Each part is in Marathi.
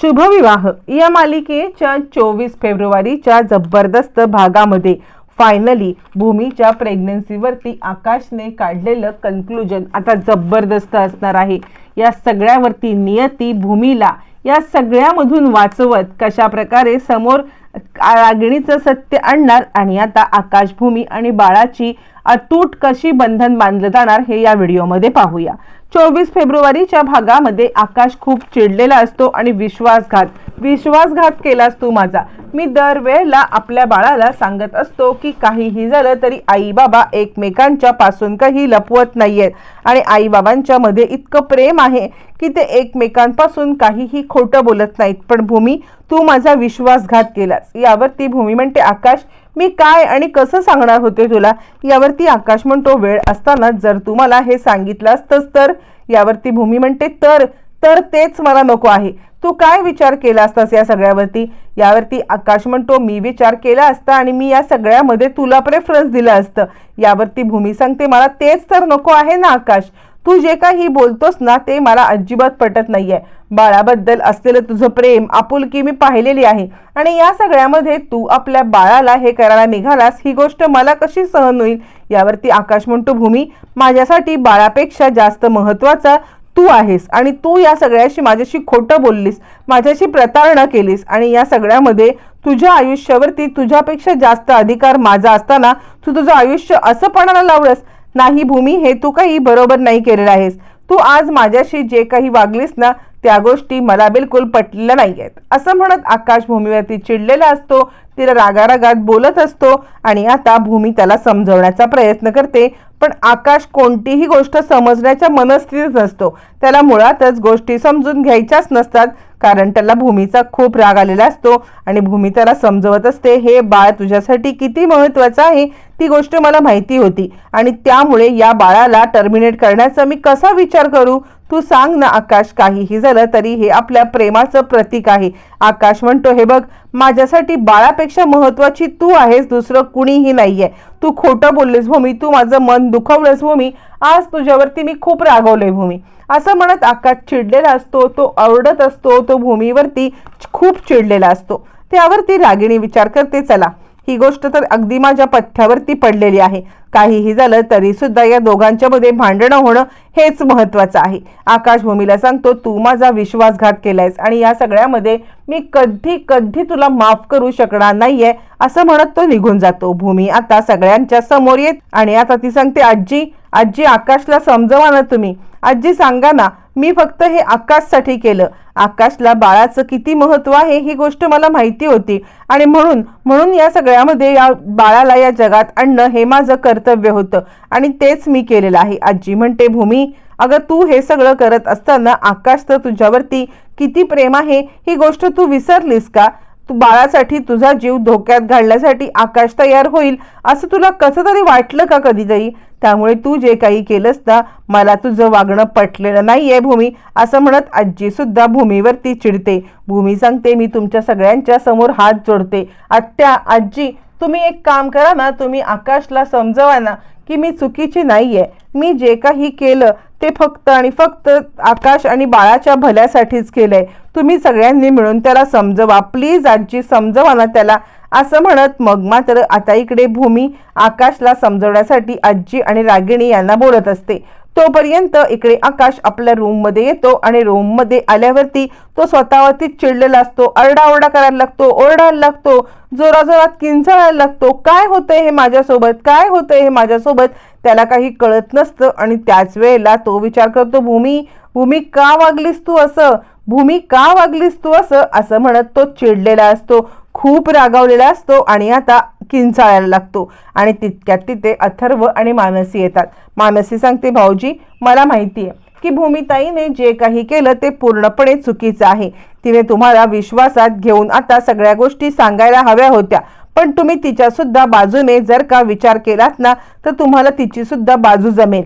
शुभविवाह. या मालिकेच्या चोवीस फेब्रुवारीच्या जबरदस्त भागामध्ये फायनली भूमीच्या प्रेग्नन्सीवरती आकाशने काढलेलं कन्क्लुजन आता जबरदस्त असणार आहे. या सगळ्यावरती नियती भूमीला या सगळ्यामधून वाचवत कशा प्रकारे समोर रागिणीचं सत्य आणणार आणि आता आकाशभूमी आणि बाळाची अतूट कशी बंधन बांधलं जाणार हे या व्हिडिओमध्ये पाहूया. चोवीस फेब्रुवारीच्या भागामध्ये आकाश खूप चिडलेला असतो आणि विश्वासघात विश्वासघात केलास तू माझा. मी दरवेळेला आपल्या बाळाला सांगत असतो की काहीही झालं तरी आई बाबा एकमेकांच्या पासून काही लपवत नाहीयेत. आणि आई बाबांच्या मध्ये इतकं प्रेम आहे की ते एकमेकांपासून काहीही खोटं बोलत नाहीत. पण भूमी तू माझा विश्वासघात केलास. यावरती भूमी म्हणते आकाश मी काय आणि कसं सांगणार होते तुला यावरती आकाश म्हणतो वेळ असताना जर तू मला हे सांगितलं असतंस तर यावरती भूमी म्हणते तर तर तेच मला नको आहे. तू काय विचार केला असतास या सगळ्यावरती यावरती आकाश म्हणतो मी विचार केला असता आणि मी या सगळ्यामध्ये तुला प्रेफरन्स दिलं असतं यावरती भूमी सांगते मला तेच तर नको आहे ना आकाश? तू जे काही बोलतोस ना ते मला अजिबात पटत नाही आहे बाळाबद्दल असलेलं तुझं प्रेम आपुलकी मी पाहिलेली आहे. आणि या सगळ्यामध्ये तू आपल्या बाळाला हे करायला निघालास ही गोष्ट मला कशी सहन होईल? यावरती आकाश म्हणतो भूमी माझ्यासाठी बाळापेक्षा जास्त महत्त्वाचा तू आहेस आणि तू या सगळ्याशी माझ्याशी खोटं बोललीस माझ्याशी प्रतारणा केलीस आणि या सगळ्यामध्ये तुझ्या आयुष्यावरती तुझ्यापेक्षा जास्त अधिकार माझा असताना तू तुझं आयुष्य असं पणाला लावलंस नाही भूमी हे तू काही बरोबर नाही केलेलं आहेस. तू आज माझ्याशी जे काही वागलीस ना त्या गोष्टी मला बिलकुल पटलेल्या नाही आहेत असं म्हणत आकाश भूमीवरती चिडलेला असतो. तिला रागारागात बोलत असतो आणि आता भूमी त्याला समजवण्याचा प्रयत्न करते. पण आकाश कोणतीही गोष्ट समजण्याच्या मनस्थितीत नसतो. त्याला मुळातच गोष्टी समजून घ्यायच्याच नसतात. कारण त्याला भूमीचा खूप राग आलेला असतो आणि भूमी त्याला समजवत असते हे बाळ तुझ्यासाठी किती महत्वाचं आहे? ती गोष्ट मला माहिती होती आणि त्यामुळे या बाळाला टर्मिनेट करण्याचा मी कसा विचार करू? तू सांग ना आकाश काहीही झालं तरी हे आपल्या प्रेमाचं प्रतीक आहे. आकाश म्हणतो हे बघ माझ्यासाठी बाळापेक्षा महत्वाची तू आहेस दुसरं कुणीही नाहीये. तू खोटं बोललीस भूमी तू माझं मन दुखवलंस भूमी आज तुझ्यावरती मी खूप रागवलंय भूमी. असं म्हणत आकाश चिडलेला असतो तो आवडत असतो तो भूमीवरती खूप चिडलेला असतो. त्यावरती रागिणी विचार करते चला ही गोष्ट तर अगदी माझ्या पथ्यावरती पडलेली आहे. काहीही झालं तरी सुद्धा या दोघांच्या मध्ये भांडणं होणं हेच महत्वाचं आहे. आकाशभूमीला सांगतो तू माझा विश्वासघात केलायस आणि या सगळ्यामध्ये मी कधी कधी तुला माफ करू शकणार नाहीये असं म्हणत तो निघून जातो. भूमी आता सगळ्यांच्या समोर येत आणि आता ती सांगते आजी आजी आकाशला समजवा ना तुम्ही. आजी सांगा ना मी फक्त हे आकाशसाठी केलं. आकाशला बाळाचं किती महत्त्व आहे ही गोष्ट मला माहिती होती. आणि म्हणून म्हणून या सगळ्यामध्ये या बाळाला या जगात आणणं हे माझं कर्तव्य होतं. आणि तेच मी केलेलं आहे. आजी म्हणते भूमी अगं तू हे सगळं करत असताना आकाश तर तुझ्यावरती किती प्रेम आहे ही गोष्ट तू विसरलीस का? तू बाळासाठी तुझा जीव धोक्यात घालण्यासाठी आकाश तयार होईल असं तुला कसं तरी वाटलं का कधीतरी? त्यामुळे तू जे काही केलंस ना मला तुझं वागणं पटलेलं नाही आहे भूमी असं म्हणत आजीसुद्धा भूमीवरती चिडते. भूमी सांगते मी तुमच्या सगळ्यांच्या समोर हात जोडते. आत्या आजी तुम्ही एक काम करा ना तुम्ही आकाशला समजवा ना की मी चुकीची नाही आहे मी जे काही केलं ते फक्त आणि फक्त आकाश आणि बाळाच्या भल्यासाठीच केलं आहे तुम्ही सगळ्यांनी मिळून त्याला समजवा. प्लीज आजी समजवा ना त्याला. असं म्हणत मग मात्र आता इकडे भूमी आकाशला समजवण्यासाठी आजी आणि रागिणी यांना बोलत असते. तोपर्यंत इकडे आकाश आपल्या रूममध्ये येतो आणि रूममध्ये आल्यावरती तो स्वतःवरती चिडलेला असतो. आरडाओरडा करायला लागतो ओरडायला लागतो. जोराजोरात किंचाळायला लागतो. काय होतंय हे माझ्यासोबत? काय होतंय हे माझ्यासोबत? त्याला काही कळत नसतं आणि त्याच वेळेला तो विचार करतो भूमी भूमी का वागलीस तू असं? भूमी का वागलीस तू असं? असं म्हणत तो चिडलेला असतो. खूप रागावलेला असतो आणि आता किंचाळायला लागतो. आणि तितक्यात तिथे अथर्व आणि मानसी येतात. मानसी सांगते भाऊजी मला माहिती आहे की भूमिताईने जे काही केलं ते पूर्णपणे चुकीचं आहे. तिने तुम्हाला विश्वासात घेऊन आता सगळ्या गोष्टी सांगायला हव्या होत्या. पण तुम्ही तिच्यासुद्धा बाजूने जर का विचार केलात ना तर तुम्हाला तिचीसुद्धा बाजू जमेल.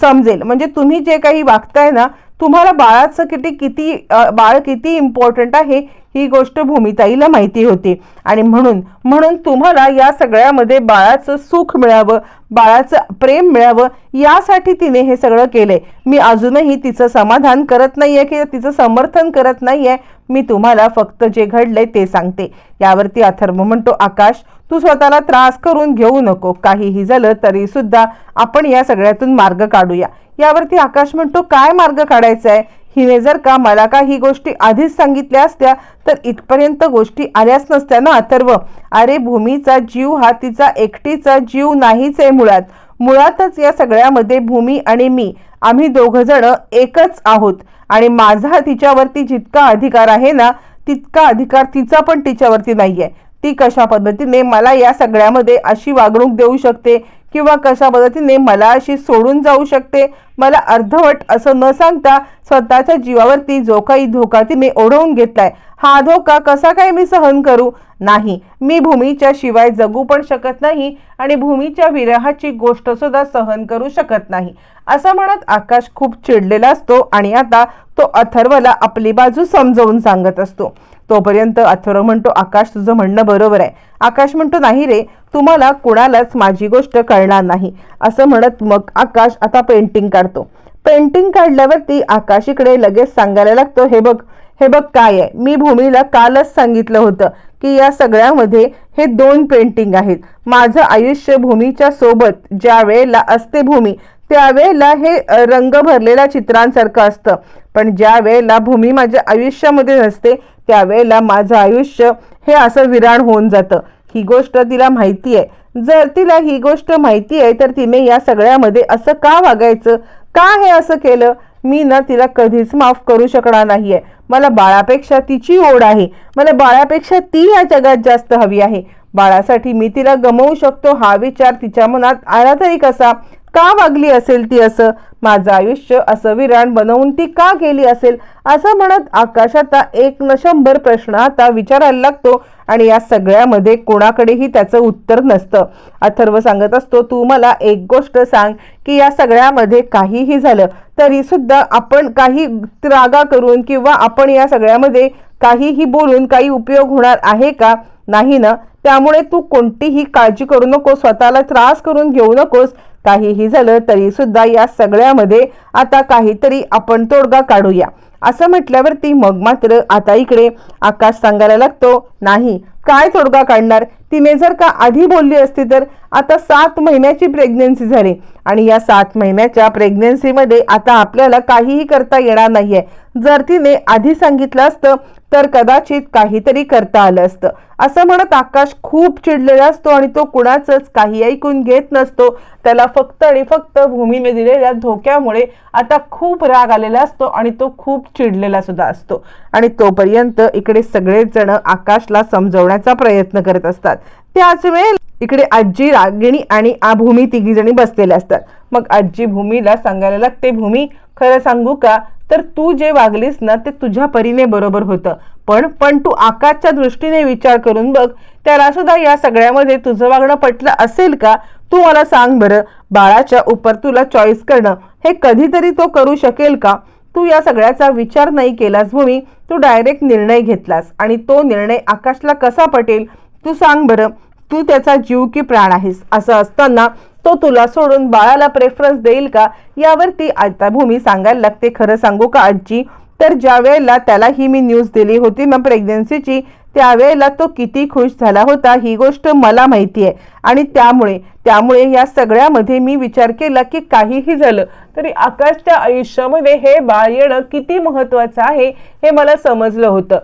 समजेल. म्हणजे तुम्ही जे काही वागताय ना तुम्हाला बाळाचं किती किती बाळ किती इम्पॉर्टंट आहे ही गोष्ट भूमिताईला माहिती होती. आणि म्हणून म्हणून तुम्हाला या सगळ्यामध्ये बाळाचं सुख मिळावं बाळाचं प्रेम मिळावं यासाठी तिने हे सगळं केलंय. मी अजूनही तिचं समाधान करत नाही आहे किंवा तिचं समर्थन करत नाही आहे मी तुम्हाला फक्त जे घडलंय ते सांगते. यावरती अथर्व म्हणतो आकाश तू स्वतःला त्रास करून घेऊ नको. काहीही झालं तरी सुद्धा आपण या सगळ्यातून मार्ग काढूया. यावरती आकाश म्हणतो काय मार्ग काढायचा आहे हिने जर का मला का ही गोष्टी आधीच सांगितल्या असत्या तर इथपर्यंत गोष्टी आल्याच नसत्या ना अथर्व? अरे भूमीचा जीव हा तिचा एकटीचा जीव नाहीच आहे मुळात. मुळातच या सगळ्यामध्ये भूमी आणि मी आम्ही दोघंजण एकच आहोत. आणि माझा तिच्यावरती जितका अधिकार आहे ना तितका अधिकार तिचा पण तिच्यावरती नाही आहे ती कशा पद्धतीने मला या सगळ्यामध्ये अशी वागणूक देऊ शकते? किंवा कशा पद्धतीने मला अशी सोडून जाऊ शकते? मला अर्धवट असं न सांगता स्वतःच्या जीवावरती जो काही धोका तिने ओढवून घेतलाय हा धोका कसा काय मी सहन करू? नाही मी भूमीच्या शिवाय जगू पण शकत नाही आणि भूमीच्या विरहाची गोष्ट सुद्धा सहन करू शकत नाही. असं म्हणत आकाश खूप चिडलेला असतो आणि आता तो अथर्वला आपली बाजू समजावून सांगत असतो. तोपर्यंत अथर्व म्हणतो आकाश तुझं म्हणणं बरोबर आहे. आकाश म्हणतो नाही रे तुम्हाला कुणालाच माझी गोष्ट कळणार नाही. असं म्हणत मग आकाश आता पेंटिंग काढतो. पेंटिंग काढल्यावरती आकाश इकडे लगेच सांगायला लागतो हे बघ हे बघ काय आहे. मी भूमीला कालच सांगितलं होतं की या सगळ्यामध्ये हे दोन पेंटिंग आहेत. माझं आयुष्य भूमीच्या सोबत ज्या वेळेला असते भूमी त्यावेळेला हे रंग भरलेल्या चित्रांसारखं असतं. पण ज्या वेळेला भूमी माझ्या आयुष्यामध्ये नसते त्यावेळेला माझं आयुष्य हे असं विराण होऊन जातं. ही गोष्ट तिला माहिती आहे. जर तिला ही गोष्ट माहिती आहे तर तिने या सगळ्यामध्ये असं का वागायचं? का हे असं केलं? मी ना तिला कधीच माफ करू शकणार नाही आहे मला बाळापेक्षा तिची ओढ आहे. मला बाळापेक्षा ती या जगात जास्त हवी आहे. बाळासाठी मी तिला गमवू शकतो हा विचार तिच्या मनात आला तरी कसा? का वागली असेल ती असं? माझं आयुष्य असं विराण बनवून ती का गेली असेल? असं म्हणत आकाश आता एक न शंभर प्रश्न आता विचारायला लागतो आणि या सगळ्यामध्ये कोणाकडेही त्याचं उत्तर नसतं. अथर्व सांगत असतो तू मला एक गोष्ट सांग की या सगळ्यामध्ये काहीही झालं तरी सुद्धा आपण काही रागा करून किंवा आपण या सगळ्यामध्ये काहीही बोलून काही उपयोग होणार आहे का? नाही ना? त्यामुळे तू कोणतीही काळजी करू नको स्वतःला त्रास करून घेऊ नकोस. काहीही झालं तरी सुद्धा या सगळ्यामध्ये आता काहीतरी आपण तोडगा काढूया. असं म्हटल्यावरती मग मात्र आता इकडे आकाश सांगायला लागतो नाही काय तोडगा काढणार? तिने जर का आधी बोलली असती तर आता सात महिन्याची प्रेग्नेन्सी झाली आणि या सात महिन्याच्या प्रेग्नेन्सीमध्ये आता आपल्याला काहीही करता येणार नाहीये. जर तिने आधी सांगितलं असतं तर कदाचित काहीतरी करता आलं असतं. असं म्हणत आकाश खूप चिडलेला असतो आणि तो कुणाचंच काही ऐकून घेत नसतो. त्याला फक्त आणि फक्त भूमीने दिलेल्या धोक्यामुळे आता खूप राग आलेला असतो आणि तो खूप चिडलेला सुद्धा असतो. आणि तोपर्यंत इकडे सगळेच जण आकाशला समजवण्याचा प्रयत्न करत असतात. त्याच वेळेला इकडे आजी रागिणी आणि आ भूमी तिघी जणी बसलेल्या असतात. मग आजी भूमीला सांगायला लागते भूमी खरं सांगू का? तर तू जे वागलीस ना ते तुझ्या परीने बरोबर होतं. पण पण तू आकाशच्या दृष्टीने विचार करून बघ त्याला सुद्धा या सगळ्यामध्ये तुझं वागणं पटलं असेल का? तू मला सांग बरं बाळाच्या उपर तुला चॉईस करणं हे कधीतरी तो करू शकेल का? तू या सगळ्याचा विचार नाही केलास भूमी तू डायरेक्ट निर्णय घेतलास. आणि तो निर्णय आकाशला कसा पटेल? तू सांग बरं तू त्याचा जीव की प्राण आहेस? असं असताना तो तुला सोडून बाळाला प्रेफरन्स देईल का? यावरती आता भूमी सांगायला लागते. खरं सांगू का आजी? तर ज्या वेळेला त्याला ही मी न्यूज दिली होती मग प्रेग्नन्सीची त्यावेळेला तो किती खुश झाला होता ही गोष्ट मला माहिती आहे आणि त्यामुळे त्यामुळे या सगळ्यामध्ये मी विचार केला की काहीही झालं तरी आकाशच्या आयुष्यामध्ये हे बाळ येणं किती महत्वाचं आहे हे मला समजलं होतं.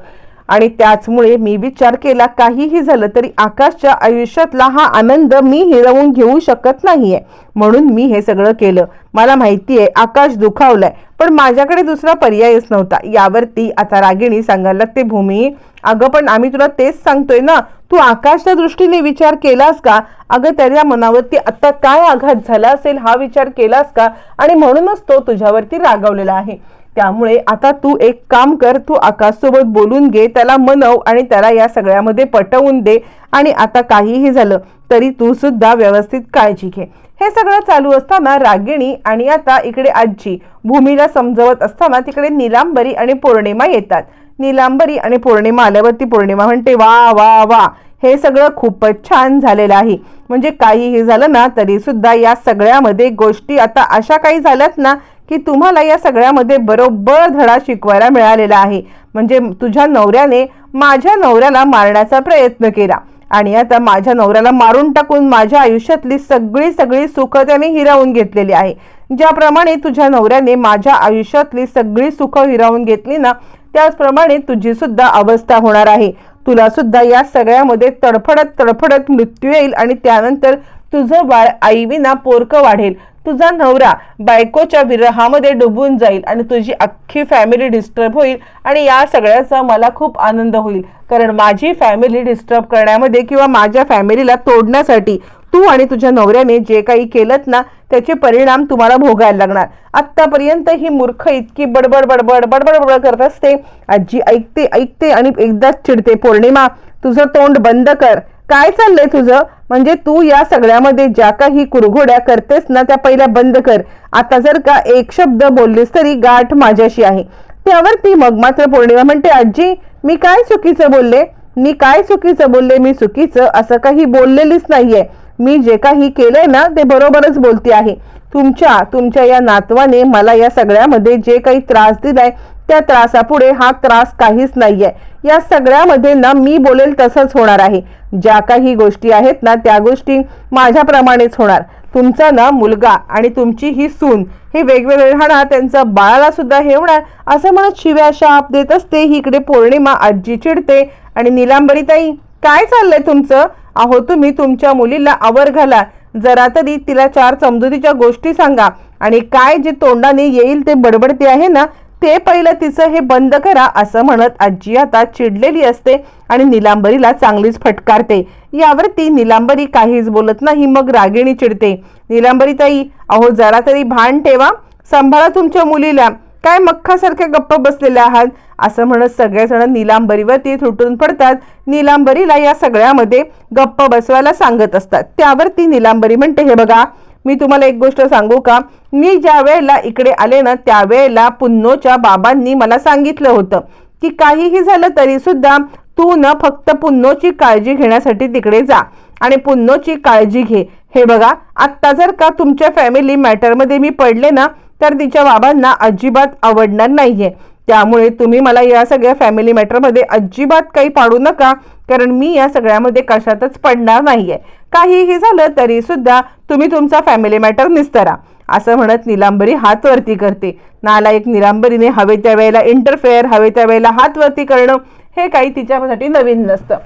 आणि त्याचमुळे मी विचार केला काहीही झालं तरी आकाशच्या आयुष्यातला हा आनंद मी हिरवून घेऊ शकत नाहीये. म्हणून मी हे सगळं केलं. मला माहिती आहे आकाश दुखावलाय पण माझ्याकडे दुसरा पर्यायच नव्हता. यावरती आता रागिणी सांगायला लागते भूमी अगं पण आम्ही तुला तेच सांगतोय ना. तू आकाशच्या दृष्टीने विचार केलास का? अगं त्याच्या मनावरती आत्ता काय आघात झाला असेल हा विचार केलास का? आणि म्हणूनच तो तुझ्यावरती रागवलेला आहे. त्यामुळे आता तू एक काम कर तू आकाशसोबत बोलून घे त्याला मनव आणि त्याला या सगळ्यामध्ये पटवून दे. आणि आता काहीही झालं तरी तू सुद्धा व्यवस्थित काळजी घे. हे सगळं चालू असताना रागिणी आणि आता इकडे आजी भूमीला समजवत असताना तिकडे निलांबरी आणि पौर्णिमा येतात. निलांबरी आणि पौर्णिमा आल्यावरती पौर्णिमा म्हणते वा वा वा हे सगळं खूपच छान झालेलं आहे. म्हणजे काहीही झालं ना तरी सुद्धा या सगळ्यामध्ये गोष्टी आता अशा काही झाल्यात ना की तुम्हाला या सगळ्यामध्ये बरोबर धडा शिकवायला मिळालेला आहे. म्हणजे तुझ्या नवऱ्याने माझ्या नवऱ्याला मारण्याचा प्रयत्न केला. आणि आता माझ्या नवऱ्याला मारून टाकून माझ्या आयुष्यातली सगळी सगळी सुखं त्याने हिरावून घेतलेली आहे. ज्याप्रमाणे तुझ्या नवऱ्याने माझ्या आयुष्यातली सगळी सुखं हिरावून घेतली ना त्याचप्रमाणे तुझी सुद्धा अवस्था होणार आहे. तुला सुद्धा या सगळ्यामध्ये तडफडत तडफडत मृत्यू येईल आणि त्यानंतर तुझं बाळ आईविना पोरकं वाढेल. तुझा नवरा बायकोच्या विरहामध्ये डुबून जाईल आणि तुझी अख्खी फॅमिली डिस्टर्ब होईल आणि या सगळ्याचा मला खूप आनंद होईल. कारण माझी फॅमिली डिस्टर्ब करण्यामध्ये किंवा माझ्या फॅमिलीला तोडण्यासाठी तू आणि तुझ्या नवऱ्याने जे काही केलं ना त्याचे परिणाम तुम्हाला भोगायला लागणार. आत्तापर्यंत ही मूर्ख इतकी बडबड बडबड बडबड बडबड करत असते. आजी ऐकते ऐकते आणि एकदाच चिडते. पौर्णिमा तुझं तोंड बंद कर. काय चाललंय तुझं? म्हणजे तू या सगळ्यामध्ये ज्या काही कुरघोड्या करतेस ना त्या पहिल्या बंद कर. आता जर का एक शब्द बोललीस तरी गाठ माझ्याशी आहे. त्यावरती मग मात्र पौर्णिमा म्हणते आजी मी काय चुकीचं बोलले? मी काय चुकीचं बोलले? मी चुकीचं असं काही बोललेलीच नाहीये. मी जे काही केलंय ना ते बरोबरच बोलते आहे. तुमच्या तुमच्या या नातवाने मला या सगळ्यामध्ये जे काही त्रास दिलाय त्या त्रासापुढे हा त्रास काहीच नाहीये. या सगळ्यामध्ये ना मी बोलेल तसंच होणार आहे. ज्या काही गोष्टी आहेत ना त्या गोष्टी माझ्याप्रमाणेच होणार. तुमचा ना मुलगा आणि तुमची ही सून हे वेगवेगळे राहणार त्यांचा बाळाला सुद्धा हे होणार. असं म्हणत शिव्या शाप देत असते इकडे पौर्णिमा आजी चिडते. आणि निलांबरीताई काय चाललंय तुमचं? अहो तुम्ही तुमच्या मुलीला आवर घाला. जरा तरी तिला चार समजुतीच्या गोष्टी सांगा. आणि काय जे तोंडाने येईल ते बडबडते आहे ना ते पहिलं तिचं हे बंद करा असं म्हणत आजी आता चिडलेली असते आणि निलांबरीला चांगलीच फटकारते. यावरती निलांबरी काहीच बोलत नाही मग रागिणी चिडते. निलांबरी ताई अहो जरा तरी भान ठेवा. सांभाळा तुमच्या मुलीला. काय मख्खासारख्या गप्प बसलेल्या आहात? असं म्हणत सगळेजण निलांबरीवरती तुटून पडतात. निलांबरीला या सगळ्यामध्ये गप्प बसवायला सांगत असतात. त्यावर ती निलांबरी म्हणते हे बघा मी तुम्हाला एक गोष्ट सांगू का? मी ज्या वेळेला इकडे आले ना त्यावेळेला पुन्नोच्या बाबांनी मला सांगितलं होतं की काहीही झालं तरी सुद्धा तू न फक्त पुन्नोची काळजी घेण्यासाठी तिकडे जा आणि पुन्नोची काळजी घे. हे बघा आत्ता जर का तुमच्या फॅमिली मॅटरमध्ये मी पडले ना तर तिच्या बाबांना अजिबात आवडणार नाहीये. त्यामुळे तुम्ही मला या सगळ्या फॅमिली मॅटरमध्ये अजिबात काही पाडू नका कारण मी या सगळ्यामध्ये कशातच पडणार नाहीये. काहीही झालं तरी सुद्धा तुम्ही तुमचा फॅमिली मॅटर निस्तरा. असं म्हणत निलांबरी हात वरती करते. नालायक निलांबरीने हवे त्या वेळेला इंटरफेअर हवे त्या वेळेला हात वरती करणं हे काही तिच्यासाठी नवीन नसतं.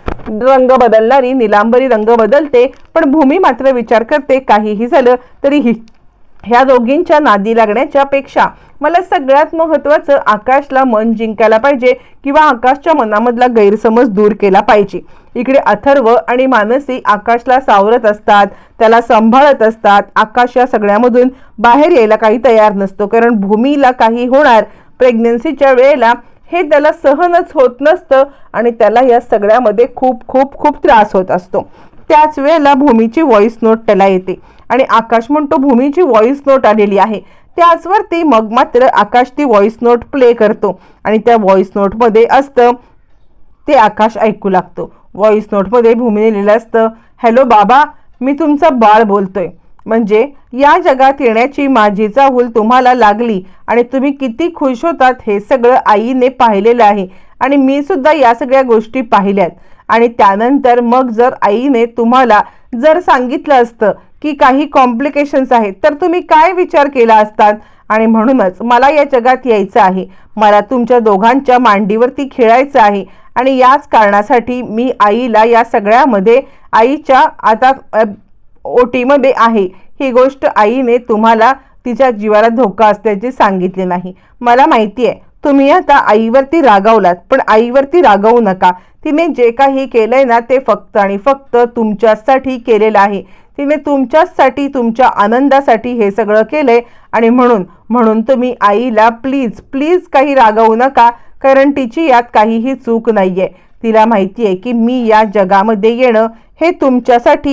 रंग बदलणारी निलांबरी रंग बदलते पण भूमी मात्र विचार करते काहीही झालं तरी ह्या दोघींच्या नादी लागण्याच्या पेक्षा मला सगळ्यात महत्त्वाचं आकाशला मन जिंकायला पाहिजे किंवा आकाशच्या मनामधला गैरसमज दूर केला पाहिजे. इकडे अथर्व आणि मानसी आकाशला सावरत असतात त्याला सांभाळत असतात. आकाश या सगळ्यामधून बाहेर यायला काही तयार नसतो कारण भूमीला काही होणार प्रेग्नन्सीच्या वेळेला हे त्याला सहनच होत नसतं आणि त्याला या सगळ्यामध्ये खूप खूप खूप त्रास होत असतो. त्याच वेळेला भूमीची व्हॉइस नोट त्याला येते. आणि आकाश म्हणतो भूमीची व्हॉइस नोट आलेली आहे. त्याचवरती मग मात्र आकाश ती व्हॉइस नोट प्ले करतो. आणि त्या व्हॉइस नोटमध्ये असतं ते आकाश ऐकू लागतो. व्हॉइस नोटमध्ये भूमीने लिहिलं असतं हॅलो बाबा मी तुमचा बाळ बोलतोय. म्हणजे या जगात येण्याची माझी चाहूल तुम्हाला लागली आणि तुम्ही किती खुश होतात हे सगळं आईने पाहिलेलं आहे. आणि मी सुद्धा या सगळ्या गोष्टी पाहिल्यात. आणि त्यानंतर मग जर आईने तुम्हाला जर सांगितलं असतं की काही कॉम्प्लिकेशन्स आहेत तर तुम्ही काय विचार केला असतात? आणि म्हणूनच मला या जगात यायचं आहे. मला तुमच्या दोघांच्या मांडीवरती खेळायचं आहे. आणि याच कारणासाठी मी आईला या सगळ्यामध्ये आईच्या आता ओटीमध्ये आहे. ही गोष्ट आईने तुम्हाला तिच्या जीवाला धोका असल्याचे सांगितले नाही. मला माहिती आहे तुम्ही आता आईवरती रागावलात पण आईवरती रागावू नका. तिने जे काही केलंय ना ते फक्त आणि फक्त तुमच्यासाठी केलेलं आहे. तिने तुमच्याचसाठी तुमच्या आनंदासाठी हे सगळं केलंय आणि म्हणून म्हणून तुम्ही आईला प्लीज प्लीज काही रागवू नका कारण तिची यात काहीही चूक नाहीये. तिला माहिती आहे की मी या जगामध्ये येणं हे तुमच्यासाठी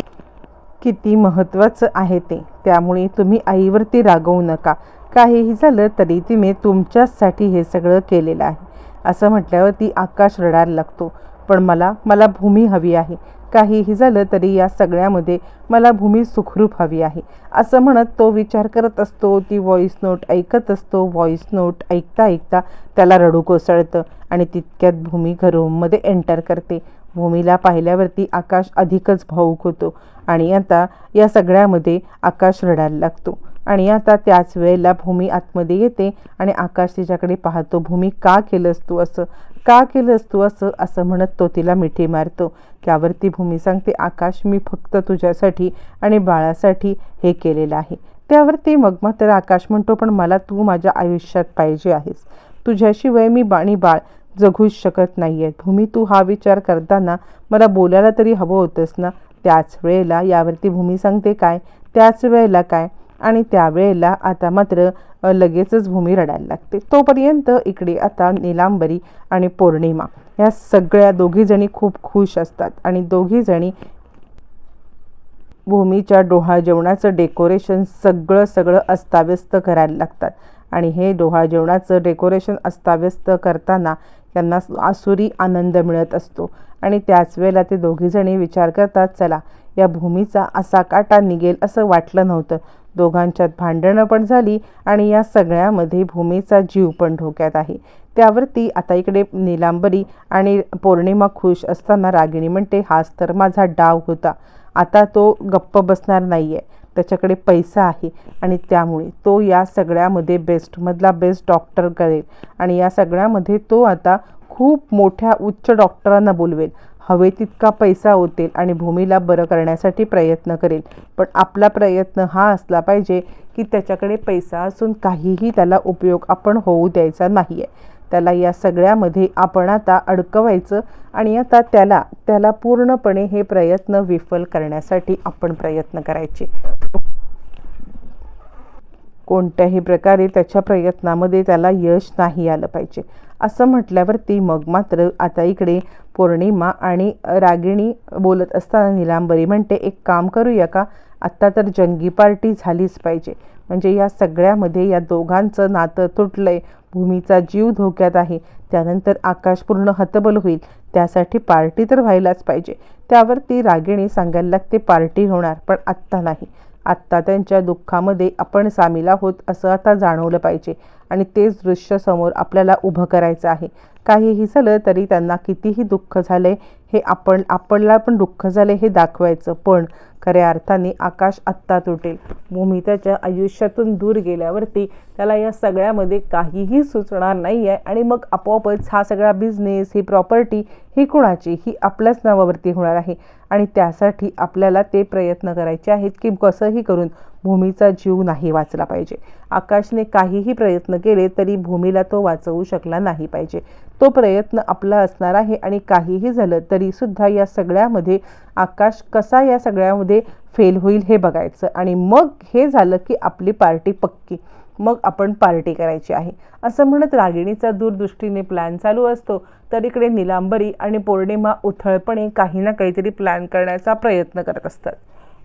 किती महत्त्वाचं आहे ते. त्यामुळे तुम्ही आईवरती रागवू नका. काहीही झालं तरी तिने तुमच्यासाठी हे सगळं केलेलं आहे. असं म्हटल्यावर ती आकाश रडायला लागतो. पण मला मला भूमी हवी आहे. काहीही झालं तरी या सगळ्यामध्ये मला भूमी सुखरूप हवी आहे. असं म्हणत तो विचार करत असतो ती व्हॉईस नोट ऐकत असतो. व्हॉईस नोट ऐकता ऐकता त्याला रडू कोसळतं आणि तितक्यात भूमी घरूममध्ये एंटर करते. भूमीला पाहिल्यावरती आकाश अधिकच भाऊक होतो आणि आता या सगळ्यामध्ये आकाश रडायला लागतो. आणि आता त्याच वेळेला भूमी आतमध्ये येते आणि आकाश तिच्याकडे पाहतो भूमी का केलंस तू असं? का केलंस तू असं? असं म्हणत तो तिला मिठी मारतो. त्यावरती भूमी सांगते आकाश मी फक्त तुझ्यासाठी आणि बाळासाठी हे केलेलं आहे. त्यावरती मग मात्र आकाश म्हणतो पण मला तू माझ्या आयुष्यात पाहिजे आहेस. तुझ्याशिवाय मी बाणी बाळ जगूच शकत नाही आहे भूमी तू हा विचार करताना मला बोलायला तरी हवं होतंस ना? त्याच वेळेला यावरती भूमी सांगते काय? त्याच वेळेला काय? आणि त्यावेळेला आता मात्र लगेचच भूमी रडायला लागते. तोपर्यंत इकडे आता निलांबरी आणि पौर्णिमा ह्या सगळ्या दोघीजणी खूप खुश असतात आणि दोघीजणी भूमीच्या डोहा जेवणाचं डेकोरेशन सगळं सगळं अस्ताव्यस्त करायला लागतात. आणि हे डोहा जेवणाचं डेकोरेशन अस्ताव्यस्त करताना त्यांना आसुरी आनंद मिळत असतो. आणि त्याच वेळेला ते दोघीजणी विचार करतात चला या भूमीचा असा काटा निघेल असं वाटलं नव्हतं. दोघांच्यात भांडणं पण झाली आणि या सगळ्यामध्ये भूमीचा जीव पण धोक्यात आहे. त्यावरती आता इकडे निलांबरी आणि पौर्णिमा खुश असताना रागिणी म्हणते हाच तर माझा डाव होता. आता तो गप्प बसणार नाही आहे त्याच्याकडे पैसा आहे आणि त्यामुळे तो या सगळ्यामध्ये बेस्टमधला बेस्ट डॉक्टर करेल. आणि या सगळ्यामध्ये तो आता खूप मोठ्या उच्च डॉक्टरांना बोलवेल. हवे तितका पैसा ओतेल आणि भूमीला बरं करण्यासाठी प्रयत्न करेल. पण आपला प्रयत्न हा असला पाहिजे की त्याच्याकडे पैसा असून काहीही त्याला उपयोग आपण होऊ द्यायचा नाही आहे त्याला या सगळ्यामध्ये आपण आता अडकवायचं आणि आता त्याला त्याला पूर्णपणे हे प्रयत्न विफल करण्यासाठी आपण प्रयत्न करायचे. कोणत्याही प्रकारे त्याच्या प्रयत्नामध्ये त्याला यश नाही आलं पाहिजे. असं म्हटल्यावरती मग मात्र आता इकडे पौर्णिमा आणि रागिणी बोलत असताना निलांबरी म्हणते एक काम करूया का? आत्ता तर जंगी पार्टी झालीच पाहिजे. म्हणजे या सगळ्यामध्ये या दोघांचं नातं तुटलं आहे भूमीचा जीव धोक्यात आहे. त्यानंतर आकाश पूर्ण हतबल होईल. त्यासाठी पार्टी तर व्हायलाच पाहिजे. त्यावरती रागिणी सांगायला लागते पार्टी होणार पण आत्ता नाही. आत्ता त्यांच्या दुःखामध्ये आपण सामील आहोत असं आता जाणवलं पाहिजे. आणि तेच दृश्य समोर आपल्याला उभं करायचं आहे. काहीही झालं तरी त्यांना कितीही दुःख झाले हे आपण आपल्याला पण दुःख झाले हे दाखवायचं. पण खऱ्या अर्थाने आकाश आत्ता तुटेल. भूमी त्याच्या आयुष्यातून दूर गेल्यावरती त्याला या सगळ्यामध्ये काहीही सुचणार नाही आहे आणि मग आपोआपच हा सगळा बिझनेस ही प्रॉपर्टी ही कुणाची? ही आपल्याच नावावरती होणार आहे. आणि त्यासाठी आपल्याला ते प्रयत्न करायचे आहेत की कसंही करून भूमीचा जीव नाही वाचला पाहिजे. आकाशने काहीही प्रयत्न केले तरी भूमीला तो वाचवू शकला नाही पाहिजे. तो प्रयत्न आपला असणार आहे आणि काहीही झालं तरी तरीसुद्धा या सगळ्यामध्ये आकाश कसा या सगळ्यामध्ये फेल होईल हे बघायचं. आणि मग हे झालं की आपली पार्टी पक्की. मग आपण पार्टी करायची आहे. असं म्हणत रागिणीचा दूरदृष्टीने प्लॅन चालू असतो. तर इकडे निलांबरी आणि पौर्णिमा उथळपणे काही ना काहीतरी प्लॅन करण्याचा प्रयत्न करत असतात.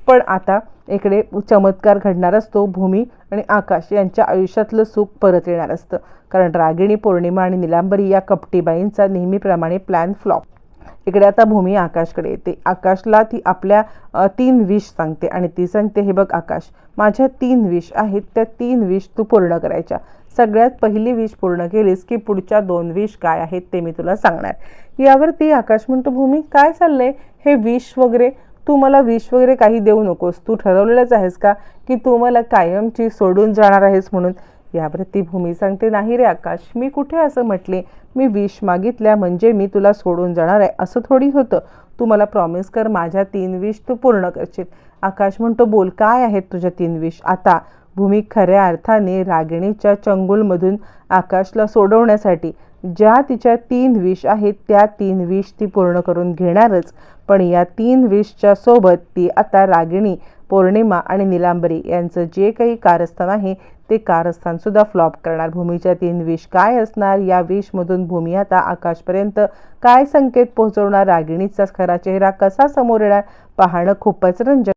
पण आता इकडे चमत्कार घडणार असतो. भूमी आणि आकाश यांच्या आयुष्यातलं सुख परत येणार असतं. कारण रागिणी पौर्णिमा आणि निलांबरी या कपटीबाईंचा नेहमीप्रमाणे प्लॅन फ्लॉप इकडे आता भूमी आकाशकडे येते. आकाशला ती आपल्या तीन विश सांगते आणि ती सांगते हे बघ आकाश माझ्या तीन विश आहेत त्या तीन विश तू पूर्ण करायच्या. सगळ्यात पहिली विश पूर्ण केलीस की पुढच्या दोन विश काय आहेत ते मी तुला सांगणार. यावरती आकाश म्हणतो भूमी काय चाललंय? हे विश वगैरे तू मला विश वगैरे काही देऊ नकोस. तू ठरवलेलंच आहेस का की तू मला कायमची सोडून जाणार आहेस म्हणून? यावरती भूमी सांगते नाही रे आकाश मी कुठे असं म्हटले? मी विष मागितल्या म्हणजे मी तुला सोडून जाणार आहे. असं थोडी होतं. तू मला प्रॉमिस कर माझ्या तीन विश तू पूर्ण करशील. आकाश म्हणतो बोल काय आहेत तुझ्या तीन विश आता भूमी खऱ्या अर्थाने रागिणीच्या चंगुलमधून आकाशला सोडवण्यासाठी ज्या तिच्या तीन विश आहेत त्या तीन विश ती पूर्ण करून घेणारच. पण या तीन विशच्या सोबत ती आता रागिणी पौर्णिमा आणि निलांबरी यांचं जे काही कारस्थान आहे ते कारस्थानसुद्धा फ्लॉप करणार. भूमीच्या तीन विष काय असणार? या विषमधून भूमी आता आकाशपर्यंत काय संकेत पोहोचवणार? रागिणीचा खरा चेहरा कसा समोर येणार? पाहणं खूपच रंजक